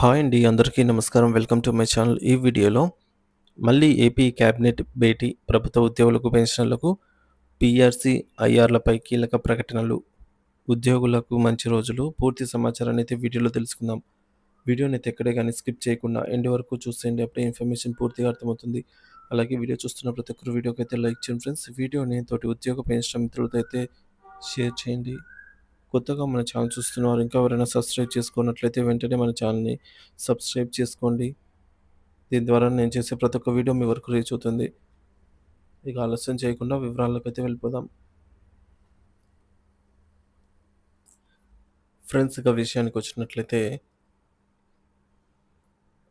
Hi అండి అందరికీ నమస్కారం. Welcome to my channel. ఈ వీడియోలో మళ్ళీ ఏపీ క్యాబినెట్ భేటీ ప్రభుత్వ ఉద్యోగులకు పెన్షన్లకు పిఆర్సీ ఐఆర్లపై కీలక ప్రకటనలు ఉద్యోగులకు మంచి రోజులు పూర్తి సమాచారాన్ని అయితే వీడియోలో తెలుసుకుందాం. వీడియోని అయితే ఎక్కడే కానీ స్కిప్ చేయకుండా ఎండ్ వరకు చూసేయండి అప్పుడే ఇన్ఫర్మేషన్ పూర్తిగా అర్థమవుతుంది. అలాగే వీడియో చూస్తున్న ప్రతి ఒక్కరు వీడియోకి అయితే లైక్ చేయండి ఫ్రెండ్స్. వీడియోని తోటి ఉద్యోగ పెన్షన్ మిత్రులతో అయితే షేర్ చేయండి. కొత్తగా మన ఛానల్ చూస్తున్నవారు ఇంకా ఎవరైనా సబ్స్క్రైబ్ చేసుకున్నట్లయితే వెంటనే మన ఛానల్ని సబ్స్క్రైబ్ చేసుకోండి. దీని ద్వారా నేను చేసే ప్రతి ఒక్క వీడియో మీ వరకు రీచ్ అవుతుంది. ఇక ఆలస్యం చేయకుండా వివరాల్లోకి అయితే వెళ్ళిపోదాం. ఫ్రెండ్స్ ఇక విషయానికి వచ్చినట్లయితే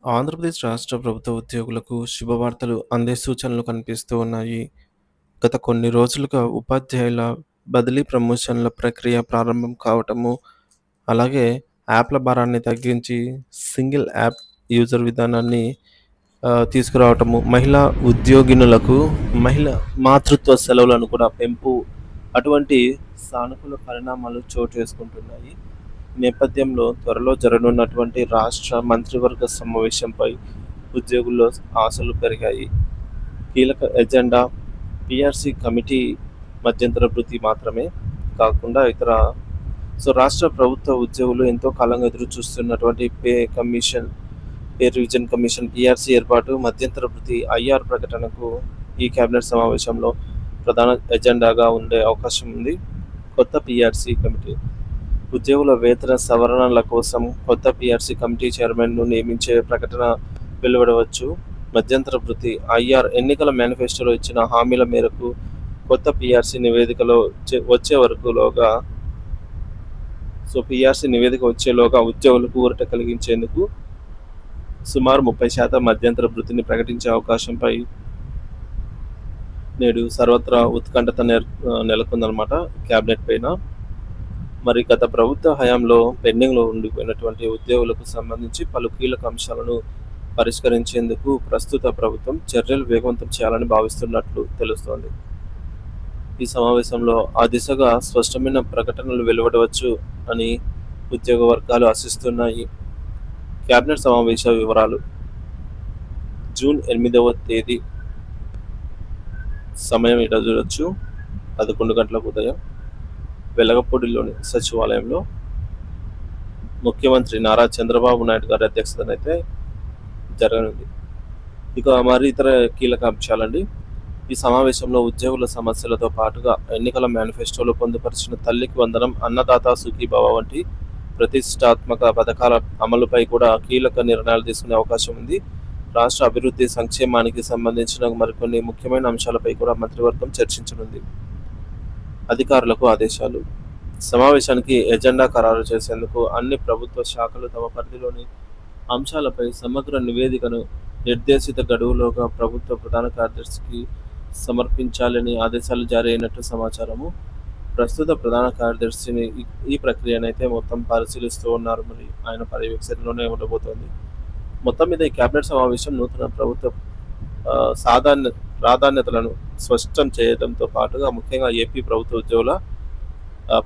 ఆంధ్రప్రదేశ్ రాష్ట్ర ప్రభుత్వ ఉద్యోగులకు శుభవార్తలు అందే సూచనలు కనిపిస్తూ ఉన్నాయి. గత కొన్ని రోజులుగా ఉపాధ్యాయుల బదిలీ ప్రమోషన్ల ప్రక్రియ ప్రారంభం కావటము అలాగే యాప్ల భారాన్ని తగ్గించి సింగిల్ యాప్ యూజర్ విధానాన్ని తీసుకురావటము. మహిళా ఉద్యోగినులకు మహిళ మాతృత్వ సెలవులను కూడా పెంపు అటువంటి సానుకూల పరిణామాలు చోటు చేసుకుంటున్నాయి. నేపథ్యంలో త్వరలో జరగనున్నటువంటి రాష్ట్ర మంత్రివర్గ సమావేశంపై ఉద్యోగుల్లో ఆశలు పెరిగాయి. కీలక ఎజెండా పిఆర్సీ కమిటీ మధ్యంతర వృత్తి మాత్రమే కాకుండా ఇతర సో రాష్ట్ర ప్రభుత్వ ఉద్యోగులు ఎంతో కాలంగా ఎదురు చూస్తున్నటువంటి pay commission pay revision commission PRC ఏర్పాటు మధ్యంతర వృత్తి ఐఆర్ ప్రకటనకు ఈ కేబినెట్ సమావేశంలో ప్రధాన ఎజెండాగా ఉండే అవకాశం ఉంది. కొత్త పిఆర్సీ కమిటీ ఉద్యోగుల వేతన సవరణల కోసం కొత్త పిఆర్సీ కమిటీ చైర్మన్ను నియమించే ప్రకటన వెలువడవచ్చు. మధ్యంతర వృత్తి ఐఆర్ ఎన్నికల మేనిఫెస్టోలో ఇచ్చిన హామీల మేరకు కొత్త పిఆర్సీ నివేదికలో వచ్చే- వరకులోగా సో పిఆర్సీ నివేదిక వచ్చేలోగా ఉద్యోగులకు ఊరట కలిగించేందుకు సుమారు ముప్పై శాతం మధ్యంతర వృత్తిని ప్రకటించే అవకాశంపై నేడు సర్వత్రా ఉత్కంఠత నెల నెలకొందనమాట క్యాబినెట్ పైన. మరి గత ప్రభుత్వ హయాంలో పెండింగ్లో ఉండిపోయినటువంటి ఉద్యోగులకు సంబంధించి పలు కీలక అంశాలను పరిష్కరించేందుకు ప్రస్తుత ప్రభుత్వం చర్యలు వేగవంతం చేయాలని భావిస్తున్నట్లు తెలుస్తోంది. ఈ సమావేశంలో ఆ దిశగా స్పష్టమైన ప్రకటనలు వెలువడవచ్చు అని ఉద్యోగ వర్గాలు ఆశిస్తున్నాయి. కేబినెట్ సమావేశ వివరాలు జూన్ ఎనిమిదవ తేదీ. సమయం ఇట చూడొచ్చు. పదకొండు గంటలకు ఉదయం వెలగపూడిలోని సచివాలయంలో ముఖ్యమంత్రి నారా చంద్రబాబు నాయుడు గారి అధ్యక్షతన అయితే జరగనుంది. ఇక మరి ఇతర కీలక అంశాలండి. ఈ సమావేశంలో ఉద్యోగుల సమస్యలతో పాటుగా ఎన్నికల మేనిఫెస్టోలో పొందుపరిచిన తల్లికి వందనం అన్నదాత సుఖీభావ వంటి ప్రతిష్టాత్మక పథకాల అమలుపై కూడా కీలక నిర్ణయాలు తీసుకునే అవకాశం ఉంది. రాష్ట్ర అభివృద్ధి సంక్షేమానికి సంబంధించిన మరికొన్ని ముఖ్యమైన అంశాలపై కూడా మంత్రివర్గం చర్చించనుంది. అధికారులకు ఆదేశాలు. సమావేశానికి ఎజెండా ఖరారు చేసేందుకు అన్ని ప్రభుత్వ శాఖలు తమ పరిధిలోని అంశాలపై సమగ్ర నివేదికను నిర్దేశిత గడువులోగా ప్రభుత్వ ప్రధాన కార్యదర్శికి సమర్పించాలని ఆదేశాలు జారీ అయినట్టు సమాచారము. ప్రస్తుత ప్రధాన కార్యదర్శిని ఈ- ప్రక్రియను ప్రక్రియనైతే మొత్తం పరిశీలిస్తూ ఉన్నారు. మరి ఆయన పర్యవేక్షణలోనే ఉండబోతోంది. మొత్తం మీద ఈ కేబినెట్ సమావేశం నూతన ప్రభుత్వ ఆ, సాధారణ ప్రాధాన్యతలను స్పష్టం చేయడంతో పాటుగా ముఖ్యంగా ఏపీ ప్రభుత్వ ఉద్యోగుల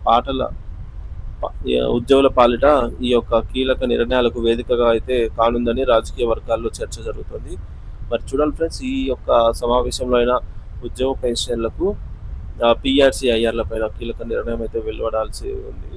పాటల ఉద్యోగుల పాలిట ఈ యొక్క కీలక నిర్ణయాలకు వేదికగా అయితే కానుందని రాజకీయ వర్గాల్లో చర్చ జరుగుతుంది. మరి చూడాలి ఫ్రెండ్స్ ఈ యొక్క సమావేశంలో అయినా ఉద్యోగ పెన్షన్లకు పిఆర్సీ ఐఆర్ల పైన కీలక నిర్ణయం అయితే వెలువడాల్సి ఉంది.